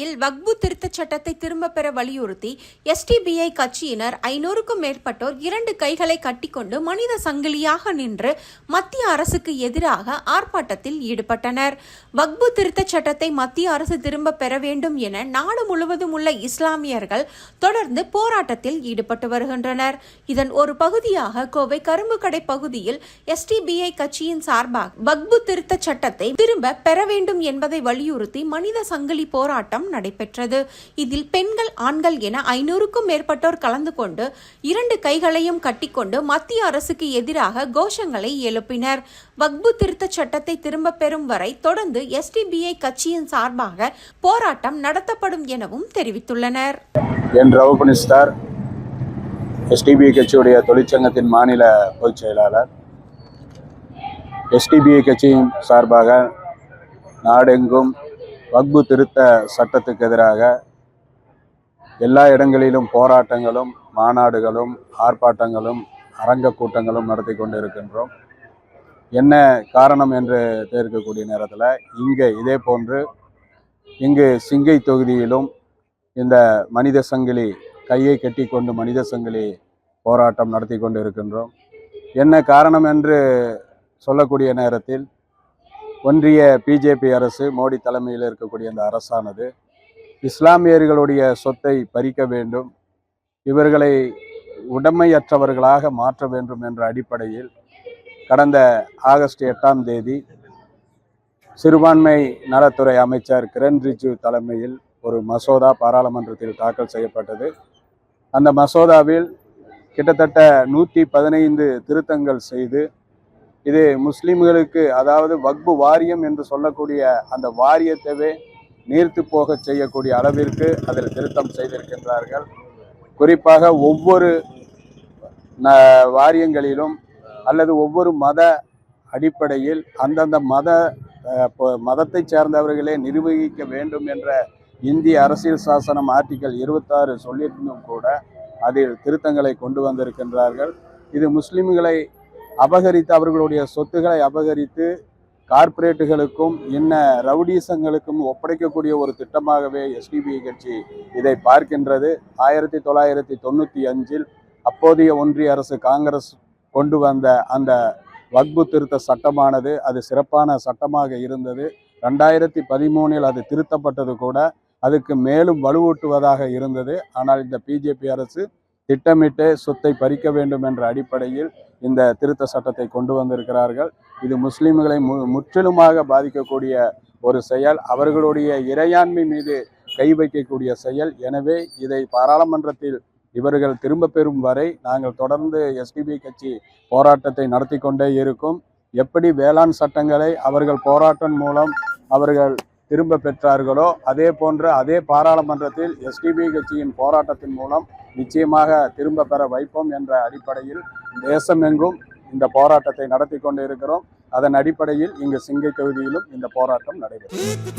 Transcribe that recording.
வக்பு திருத்தச் சட்டத்தை திரும்பப் பெற வலியுறுத்தி எஸ்டிபிஐ கட்சியினர் ஐநூறுக்கும் மேற்பட்டோர் இரண்டு கைகளை கட்டிக்கொண்டு மனித சங்கிலியாக நின்று மத்திய அரசுக்கு எதிராக ஆர்ப்பாட்டத்தில் ஈடுபட்டனர். வக்பு திருத்தச் சட்டத்தை மத்திய அரசு திரும்பப் பெற வேண்டும் என நாடு முழுவதும் உள்ள இஸ்லாமியர்கள் தொடர்ந்து போராட்டத்தில் ஈடுபட்டு வருகின்றனர். இதன் ஒரு பகுதியாக கோவை கரும்புக்கடை பகுதியில் எஸ்டிபிஐ கட்சியின் சார்பாக வக்பு திருத்தச் சட்டத்தை திரும்ப பெற வேண்டும் என்பதை வலியுறுத்தி மனித சங்கிலி போராட்டம் நடைபெற்றது. இதில் பெண்கள் ஆண்கள் என ஐநூறுக்கும் மேற்பட்டோர் கலந்து கொண்டு இரண்டு கைகளையும் கட்டிக்கொண்டு மத்திய அரசுக்கு எதிராக கோஷங்களை எழுப்பினர். வக்பு திருத்த சட்டத்தை திரும்ப பெறும் வரை தொடர்ந்து எஸ்டிபிஐ கட்சியின் சார்பாக போராட்டம் நடத்தப்படும் எனவும் தெரிவித்துள்ளனர். என் ரவுபனி எஸ்டிபிஐ கட்சியுடைய தொழிற்சங்கத்தின் மாநில பொதுச் செயலாளர். எஸ்டிபிஐ கட்சியின் சார்பாக நாடெங்கும் வக்பு திருத்த சட்டத்துக்கு எதிராக எல்லா இடங்களிலும் போராட்டங்களும் மாநாடுகளும் ஆர்ப்பாட்டங்களும் அரங்க கூட்டங்களும் நடத்தி கொண்டு இருக்கின்றோம் என்ன காரணம் என்று தெரிவிக்கக்கூடிய நேரத்தில் இங்கே இதே போன்று இங்கு சிங்கை தொகுதியிலும் இந்த மனித சங்கிலி கையை கட்டி கொண்டு மனித சங்கிலி போராட்டம் நடத்தி கொண்டு இருக்கின்றோம் என்ன காரணம் என்று சொல்லக்கூடிய நேரத்தில் ஒன்றிய பிஜேபி அரசு மோடி தலைமையில் இருக்கக்கூடிய அந்த அரசானது இஸ்லாமியர்களுடைய சொத்தை பறிக்க வேண்டும் இவர்களை உடமையற்றவர்களாக மாற்ற வேண்டும் என்ற அடிப்படையில் கடந்த ஆகஸ்ட் எட்டாம் தேதி சிறுபான்மை நலத்துறை அமைச்சர் கிரண் ரிஜிஜு தலைமையில் ஒரு மசோதா பாராளுமன்றத்தில் தாக்கல் செய்யப்பட்டது. அந்த மசோதாவில் கிட்டத்தட்ட நூற்றி பதினைந்து திருத்தங்கள் செய்து இது முஸ்லிம்களுக்கு அதாவது வக்பு வாரியம் என்று சொல்லக்கூடிய அந்த வாரியத்தவே நீர்த்து போக செய்யக்கூடிய அளவிற்கு அதில் திருத்தம் செய்திருக்கின்றார்கள். குறிப்பாக ஒவ்வொரு ந- வாரியங்களிலும் அல்லது ஒவ்வொரு மத அடிப்படையில் அந்தந்த மத அஹ், மதத்தைச் சேர்ந்தவர்களே நிர்வகிக்க வேண்டும் என்ற இந்திய அரசியல் சாசனம் ஆர்டிக்கல் இருபத்தாறு சொல்லியிருந்தும் கூட அதில் திருத்தங்களை கொண்டு வந்திருக்கின்றார்கள். இது முஸ்லிம்களை அபகரித்து அவர்களுடைய சொத்துக்களை அபகரித்து கார்ப்பரேட்டுகளுக்கும் இன்ன ரவுடீசங்களுக்கும் ஒப்படைக்கக்கூடிய ஒரு திட்டமாகவே எஸ்டிபி கட்சி இதை பார்க்கின்றது. ஆயிரத்தி தொள்ளாயிரத்தி தொண்ணூற்றி அஞ்சில் அப்போதைய ஒன்றிய அரசு காங்கிரஸ் கொண்டு வந்த அந்த வக்பு திருத்த சட்டமானது அது சிறப்பான சட்டமாக இருந்தது. ரெண்டாயிரத்தி பதிமூணில் அது திருத்தப்பட்டது கூட அதுக்கு மேலும் வலுவூட்டுவதாக இருந்தது. ஆனால் இந்த பிஜேபி அரசு திட்டமிட்டு சொத்தை பறிக்க வேண்டும் என்ற அடிப்படையில் இந்த திருத்த சட்டத்தை கொண்டு வந்திருக்கிறார்கள். இது முஸ்லிம்களை மு முற்றிலுமாக பாதிக்கக்கூடிய ஒரு செயல். அவர்களுடைய இறையாண்மை மீது கை வைக்கக்கூடிய செயல். எனவே இதை பாராளுமன்றத்தில் இவர்கள் திரும்ப பெறும் வரை நாங்கள் தொடர்ந்து எஸ்டிபி கட்சி போராட்டத்தை நடத்தி கொண்டே இருக்கும். எப்படி வேளாண் சட்டங்களை அவர்கள் போராட்டம் மூலம் அவர்கள் திரும்ப பெற்றார்களோ அதே போன்று அதே பாராளுமன்றத்தில் எஸ்டிபி கட்சியின் போராட்டத்தின் மூலம் நிச்சயமாக திரும்ப பெற வைப்போம் என்ற அடிப்படையில் தேசமெங்கும் இந்த போராட்டத்தை நடத்தி கொண்டு இருக்கிறோம் அதன் அடிப்படையில் இங்கு சிங்கை தொகுதியிலும் இந்த போராட்டம் நடைபெறும்